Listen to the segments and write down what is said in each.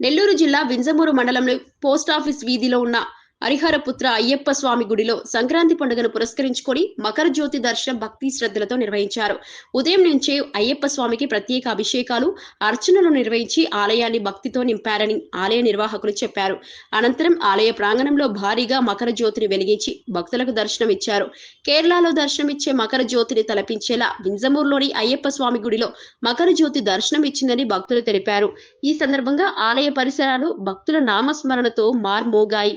నెల్లూరు జిల్లా వింజమూరు మండలంలో పోస్టాఫీస్ వీధిలో ఉన్న హరిహరపుత్ర అయ్యప్ప స్వామి గుడిలో సంక్రాంతి పండుగను పురస్కరించుకొని మకర జ్యోతి దర్శనం భక్తి శ్రద్ధలతో నిర్వహించారు. ఉదయం నుంచే అయ్యప్ప స్వామికి ప్రత్యేక అభిషేకాలు అర్చనలు నిర్వహించి ఆలయాన్ని భక్తితో నింపారని ఆలయ నిర్వాహకులు చెప్పారు. అనంతరం ఆలయ ప్రాంగణంలో భారీగా మకర జ్యోతిని వెలిగించి భక్తులకు దర్శనం ఇచ్చారు. కేరళలో దర్శనమిచ్చే మకర జ్యోతిని తలపించేలా వింజమూరులోని అయ్యప్ప స్వామి గుడిలో మకర జ్యోతి దర్శనం ఇచ్చిందని భక్తులు తెలిపారు. ఈ సందర్భంగా ఆలయ పరిసరాలు భక్తుల నామస్మరణతో మార్మోగాయి.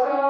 Hello.